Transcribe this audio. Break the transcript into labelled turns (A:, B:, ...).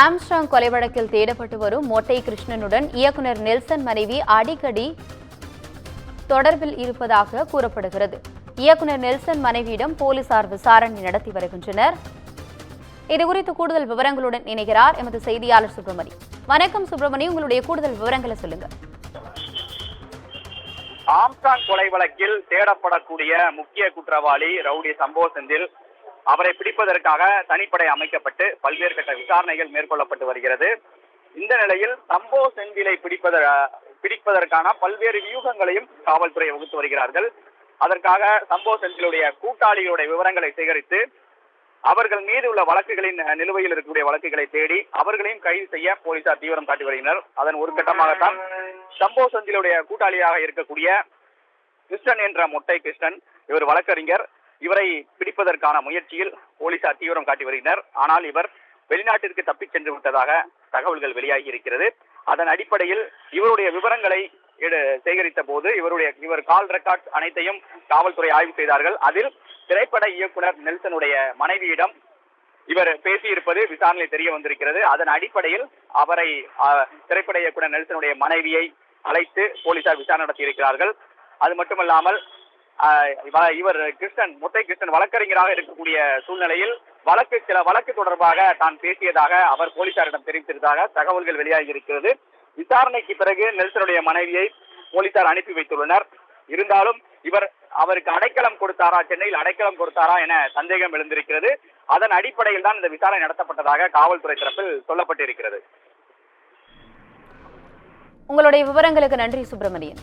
A: Armstrong கொலை வழக்கில் தேடப்பட்டு வரும் மோட்டை கிருஷ்ணனுடன் இயக்குனர் நெல்சன் மனைவி அடிக்கடி தொடர்பில் இருப்பதாக கூறப்படுகிறது. இயக்குனர் நெல்சன் மனைவியிடம் போலீசார் விசாரணை நடத்தி வருகின்றனர். இதுகுறித்து கூடுதல் விவரங்களுடன் இணைகிறார் எமது செய்தியாளர் சுப்பிரமணி. வணக்கம் சுப்பிரமணி உங்களுடைய கூடுதல் விவரங்களை சொல்லுங்க.
B: ஆம்ஸ்டாங் கொலை வழக்கில் தேடப்படக்கூடிய முக்கிய குற்றவாளி ரவுடி சம்பவ செந்தில் அவரை பிடிப்பதற்காக தனிப்படை அமைக்கப்பட்டு பல்வேறு கட்ட விசாரணைகள் மேற்கொள்ளப்பட்டு வருகிறது. இந்த நிலையில் சம்போ செந்திலை பிடிப்பத பிடிப்பதற்கான பல்வேறு வியூகங்களையும் காவல்துறை வகுத்து வருகிறார்கள். அதற்காக சம்போ செந்திலுடைய கூட்டாளிகளுடைய விவரங்களை சேகரித்து அவர்கள் மீது உள்ள வழக்குகளின் நிலுவையில் இருக்கக்கூடிய வழக்குகளை தேடி அவர்களையும் கைது செய்ய போலீசார் தீவிரம் காட்டி வருகின்றனர். அதன் ஒரு கட்டமாகத்தான் சம்போ செந்திலுடைய கூட்டாளியாக இருக்கக்கூடிய கிருஷ்ணன் என்ற மொட்டை கிருஷ்ணன் இவர் வழக்கறிஞர். இவரை பிடிப்பதற்கான முயற்சியில் போலீசார் தீவிரம் காட்டி வருகினர் ஆனால் இவர் வெளிநாட்டிற்கு தப்பிச் சென்று விட்டதாக தகவல்கள் வெளியாகி இருக்கிறது. அதன் அடிப்படையில் இவருடைய விவரங்களை எடு- சேகரித்த போது இவருடைய இவர் கால் ரெக்கார்ட் அனைத்தையும் காவல்துறை ஆய்வு செய்தார்கள். அதில் திரைப்பட இயக்குனர் நெல்சனுடைய மனைவியிடம் இவர் பேசியிருப்பது விசாரணை தெரிய வந்திருக்கிறது. அதன் அடிப்படையில் அவரை திரைப்பட இயக்குனர் நெல்சனுடைய மனைவியை அழைத்து போலீசார் விசாரணை நடத்தியிருக்கிறார்கள் அது மட்டுமல்லாமல் இவர் கிருஷ்ணன் முட்டை கிருஷ்ணன் வழக்கறிஞராக இருக்கக்கூடிய சூழ்நிலையில் வழக்கு சில வழக்கு தொடர்பாக தான் பேசியதாக அவர் போலீசாரிடம் தெரிவித்ததாக தகவல்கள் வெளியாகி இருக்கிறது விசாரணைக்கு பிறகு நெல்சனுடைய மனைவியை போலீசார் அனுப்பி வைத்துள்ளனர். இருந்தாலும் இவர் அவருக்கு அடைக்கலம் கொடுத்தாரா சென்னையில் அடைக்கலம் கொடுத்தாரா என சந்தேகம் எழுந்திருக்கிறது. அதன் அடிப்படையில் தான் இந்த விசாரணை நடத்தப்பட்டதாக காவல்துறை தரப்பில் சொல்லப்பட்டிருக்கிறது.
A: உங்களுடைய விவரங்களுக்கு நன்றி சுப்பிரமணியன்.